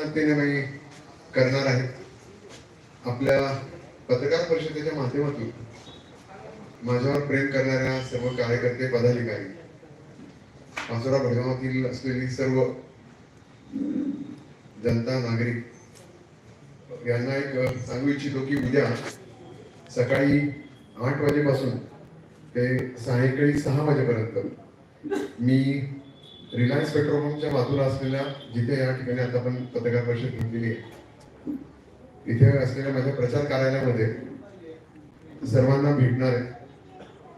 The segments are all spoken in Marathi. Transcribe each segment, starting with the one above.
पद्धतीने मी करणार आहे. आपल्या पत्रकार परिषदेच्या माध्यमातून माझ्यावर प्रेम करणाऱ्या सर्व कार्यकर्ते पदाधिकारी पाचोरा भडगावातील असलेली सर्व जनता नागरिक यांना एक सांगू इच्छितो की उद्या सकाळी आठ वाजेपासून ते सायंकाळी सहा वाजेपर्यंत मी रिलायन्स पेट्रोल पंपच्या बाजूला असलेल्या जिथे या ठिकाणी आता आपण पत्रकार परिषद घेतलेली आहे तिथे असलेल्या माझ्या प्रचार कार्यालयामध्ये सर्वांना भेटणार आहे.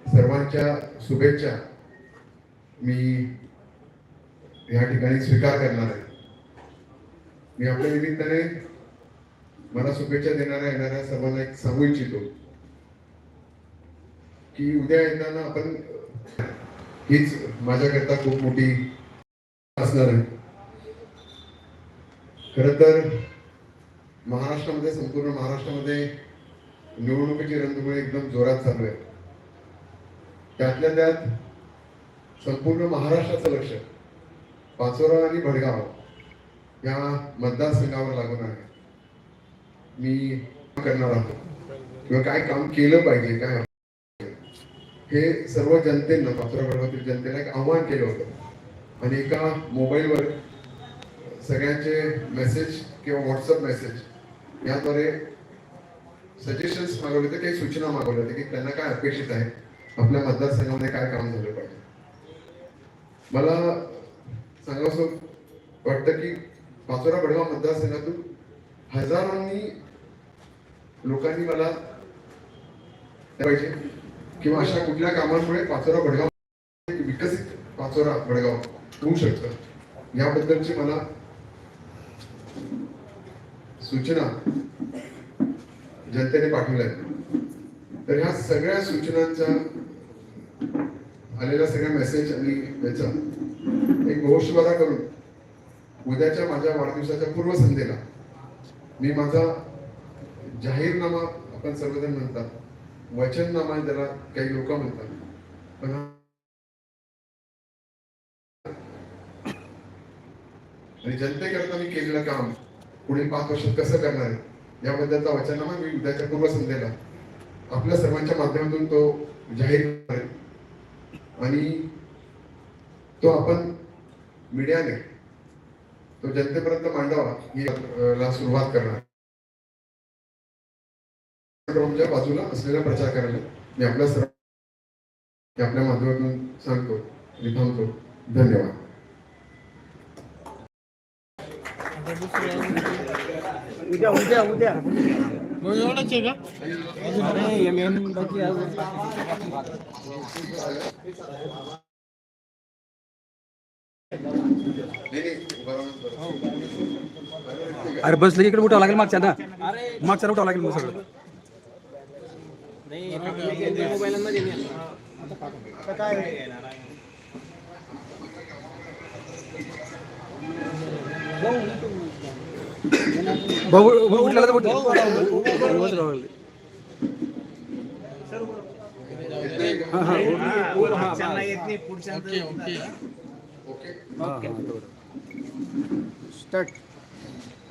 सर्वांच्या शुभेच्छा मी या ठिकाणी स्वीकार करणार आहे. मी आपल्या निमित्ताने मला शुभेच्छा देणाऱ्या येणाऱ्या सर्वांना एक सांगू इच्छितो की उद्या येताना आपण हीच माझ्याकरता खूप मोठी असणार आहे. खर तर महाराष्ट्रामध्ये संपूर्ण महाराष्ट्रामध्ये निवडणुकीची रंगमुळे एकदम जोरात चालू आहे. त्यातल्या त्यात संपूर्ण महाराष्ट्राचं लक्ष पाचोरा आणि भडगाव या मतदारसंघावर लागून आहे. मी करणार आहोत. किंवा काय काम केलं पाहिजे काय हे सर्व जनतेनं पाचोरा भडगावतील जनतेला एक आव्हान केलं होतं. आणि एका मोबाईलवर सगळ्यांचे मेसेज किंवा व्हॉट्सअप मेसेज याद्वारे सजेशन्स मागवले होते काही सूचना मागवल्या होत्या की त्यांना काय अपेक्षित आहे आपल्या मतदारसंघामध्ये काय काम झालं पाहिजे. मला सांगावं वाटतं की पाचोरा बडगाव मतदारसंघातून हजारोंनी लोकांनी मला पाहिजे किंवा अशा कुठल्या कामांमुळे पाचोरा बडगाव विकसित पाचोरा बडगाव होऊ शकतं. याबद्दलची मला सूचना जनतेने पाठवल्या तर ह्या सगळ्या सूचनांचा आलेला सगळ्या मेसेज आणि याचा एक घोषवादा करून उद्याच्या माझ्या वाढदिवसाच्या पूर्वसंध्येला मी माझा जाहीरनामा आपण सर्वजण म्हणतात वचननामा त्याला काही लोक म्हणतात पण आणि जनतेकरता मी केलेलं काम. पुढील पाच वर्षात कसं करणार आहे? याबद्दलचा वचनामा मी उद्याच्या पूर्वसंध्येला आपल्या सर्वांच्या माध्यमातून तो जाहीर करेल आणि तो आपण मीडियाने तो जनतेपर्यंत मांडावा ही ला सुरुवात करणार. बाजूला असलेला प्रचार करायला मी आपल्या सर्व आपल्या माध्यमातून सांगतो आणि थांबतो. धन्यवाद. उद्या उद्या उद्या एवढंच आहे का अरे हे बाकी अरे इकडे उठावं लागेल मागच्या ना. मागच्या उठावं लागेल मग सगळं. काय भाऊ. हा, हा. हा, हा,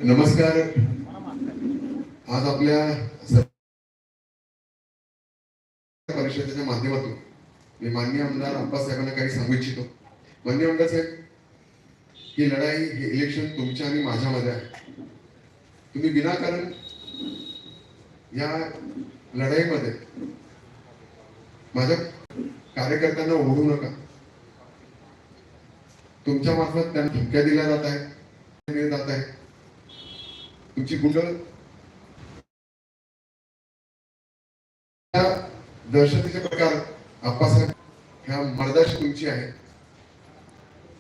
नमस्कार. आज आपल्या परिषदेच्या माध्यमातून मी मान्य आमदार अप्पासाहेबांना काही सांगू इच्छितो. मान्य आमदार साहेब ही लढाई हे इलेक्शन तुमच्या आणि माझ्यामध्ये आहे. तुम्ही विनाकारण या लढाईमध्ये माझ्या कार्यकर्त्यांना ओढू नका. तुमच्या मार्फत त्यांना धमक्या दिल्या जात आहेत जात आहे तुमची गुंडळ या दहशतीचे प्रकार आप्पासाहेब ह्या मर्दाशी तुमची आहे.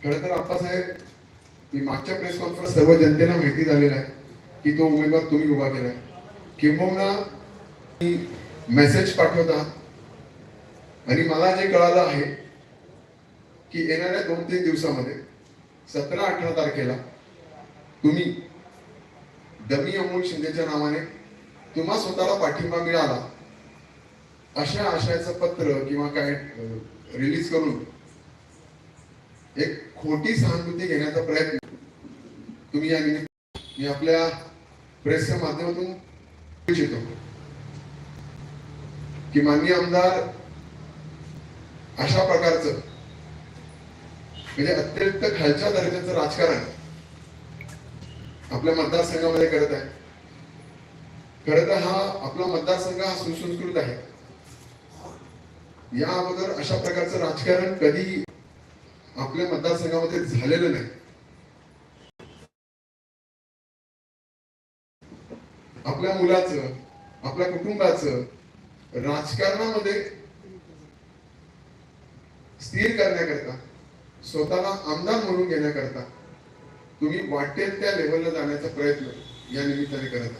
खरं तर आप्पासाहेब मी मागच्या प्रेस कॉन्फरन्स सर्व जनतेला माहिती झालेला आहे की तो उमेदवार तुम्ही उभा केलाय. किंबहुना मेसेज पाठवता आणि मला जे कळालं आहे की येणाऱ्या दोन तीन दिवसामध्ये सतरा अठरा तारखेला तुम्ही दमी अमोल शिंदेच्या नावाने तुम्हा स्वतःला पाठिंबा मिळाला अशा आशयाचं पत्र किंवा काय रिलीज करून एक खोटी सहानुभूती घेण्याचा प्रयत्न तुम्ही या निमित्त मी आपल्या प्रेसच्या माध्यमातून इच्छितो की माननीय आमदार अशा प्रकारचं म्हणजे अत्यंत खालच्या दर्जाचं राजकारण आपल्या मतदारसंघामध्ये करत आहे. खरं तर हा आपला मतदारसंघ हा सुसंस्कृत आहे. या अगोदर अशा प्रकारचं राजकारण कधी आपल्या मतदारसंघामध्ये झालेलं नाही. मुलाचं आपल्या कुटुंबाचं राजकारणामध्ये स्थिर करण्याकरता स्वतःला आमदार म्हणून घेण्याकरता तुम्ही वाटेल त्या लेवलला जाण्याचा प्रयत्न या निमित्ताने करत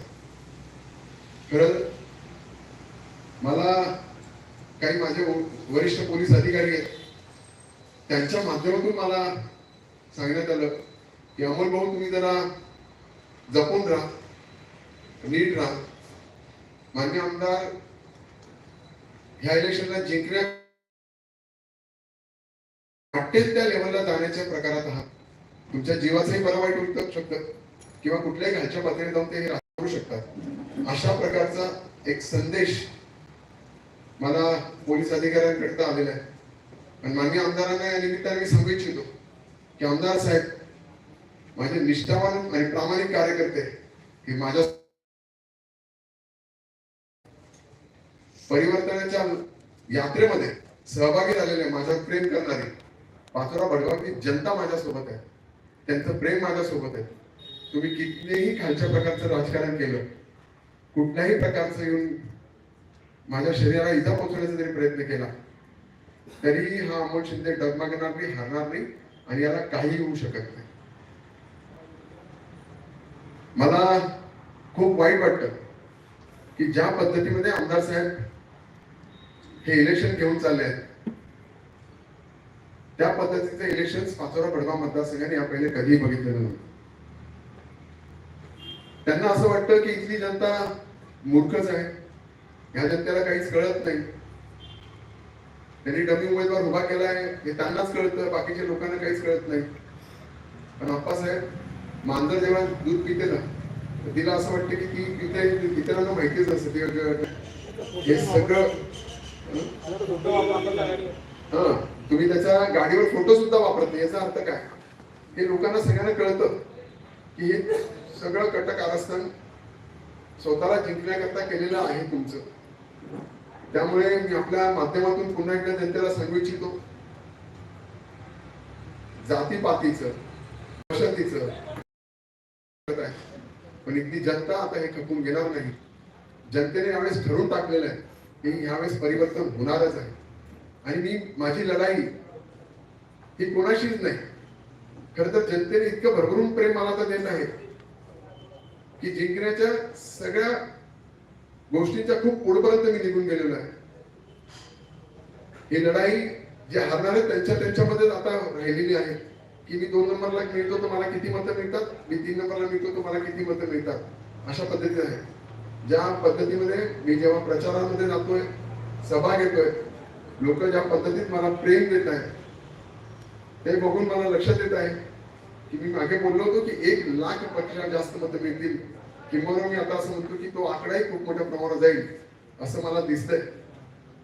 खरं मला काही माझे वरिष्ठ पोलीस अधिकारी आहेत. त्यांच्या माध्यमातून मला सांगण्यात आलं की अमोल भाऊ तुम्ही जरा जपून राहा. नीट राहा. मान्य आमदार ह्या इलेक्शनला जिंकण्या वाटेल त्या लेव्हलला जाण्याच्या प्रकारात आहात. तुमच्या जीवाचंही बरं वाईट होऊ शकतं किंवा कुठल्याही घालच्या पातळीवर जाऊन ते राहू करू शकतात. अशा प्रकारचा एक संदेश मला पोलीस अधिकाऱ्यांकडे आलेला आहे. आणि मान्य आमदारांना या निमित्ताने मी सांगू इच्छितो की आमदार साहेब माझे निष्ठावान आणि प्रामाणिक कार्यकर्ते हे माझ्या परिवर्तनाच्या यात्रेमध्ये सहभागी झालेले माझ्यावर प्रेम करणारे पाचोरा भडगावची जनता माझ्यासोबत आहे. त्यांचं प्रेम माझ्यासोबत आहे. तुम्ही कितीही खालच्या प्रकारचं राजकारण केलं कुठल्याही प्रकारचं येऊन माझ्या शरीराला इजा पोहोचवण्याचा जरी प्रयत्न केला तरीही हा अमोल शिंदे डगमगणार नाही हरणार नाही आणि याला काही होऊ शकत नाही. मला खूप वाईट वाटतं की ज्या पद्धतीमध्ये आमदार साहेब हे इलेक्शन घेऊन चालले आहेत. त्या पद्धतीचं इलेक्शन पाचोरा भडगाव मतदारसंघाने या पहिले कधीही बघितलेलं नव्हतं त्यांना असं वाटतं की इथली जनता मूर्खच आहे. या जनतेला काहीच कळत नाही. त्यांनी डमी उमेदवार उभा केलाय हे त्यांनाच कळतं बाकीच्या लोकांना काहीच कळत नाही. पण आप्पासाहेब मांजर जेव्हा दूध पिते ना तिला असं वाटतं की ती पिते इतरांना माहितीच असते हे सगळं हा तुम्ही त्याच्या गाडीवर फोटो सुद्धा वापरत नाही याचा अर्थ काय? हे लोकांना सगळ्यांना कळतं की हे सगळं कटक कारस्थान स्वतःला जिंकण्याकरता केलेलं आहे तुमचं. त्यामुळे मी आपल्या माध्यमातून पुन्हा एकदा जनतेला सांगू इच्छितो. जातीपातीचं वशतीचं पण इथली जनता आता हे खपून घेणार नाही. जनतेने यावेळेस ठरवून टाकलेलं आहे. की यावेळेस परिवर्तन होणारच आहे. आणि मी माझी लढाई ही कोणाशीच नाही. खर तर जनतेने इतकं भरभरून प्रेम मला तर देत आहे की जिंकण्याच्या सगळ्या गोष्टींच्या खूप पुढपर्यंत मी निघून गेलेलो आहे. ही लढाई जे हरणारे त्यांच्या त्यांच्यामध्ये आता राहिलेली आहे. की मी दोन नंबरला मिळतो तर मला किती मतं मिळतात? मी तीन नंबरला मिळतो तर मला किती मतं मिळतात? अशा पद्धतीने आहे. ज्या पद्धतीमध्ये मी जेव्हा प्रचारामध्ये जातोय सभा घेतोय लोक ज्या पद्धतीत मला प्रेम देत आहेत ते बघून मला लक्षात येत आहे की मी मागे बोललो होतो की एक लाखपेक्षा जास्त मतं मिळतील किंवा मी आता असं म्हणतो की तो आकडाही खूप मोठ्या प्रमाणात जाईल असं मला दिसतंय.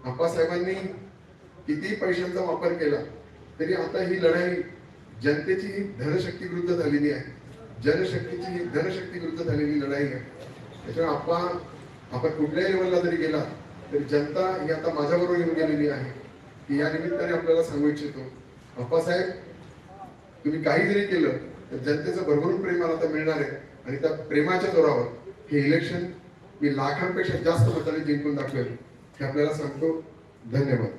आप्पासाहेबांनी किती पैशांचा वापर केला तरी आता ही लढाई जनतेची ही धनशक्ती विरुद्ध झालेली आहे. जनशक्तीची ही धनशक्ती विरुद्ध झालेली लढाई आहे. त्याच्यामुळे आप्पा आपण कुठल्याही लेवलला जरी गेला तरी जनता ही आता माझ्याबरोबर येऊन गेलेली आहे. की या निमित्ताने आपल्याला सांगू इच्छितो. आप्पासाहेब तुम्ही काही जरी केलं तर जनतेचं भरभरून प्रेम मला आता मिळणार आहे. आणि त्या प्रेमाच्या जोरावर हे इलेक्शन मी लाखांपेक्षा जास्त मताने जिंकून दाखवेल. हे आपल्याला सांगतो. धन्यवाद.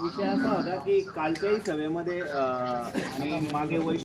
विषय असा होता की कालच्याही सभेमध्ये मागे वैशिष्ट्य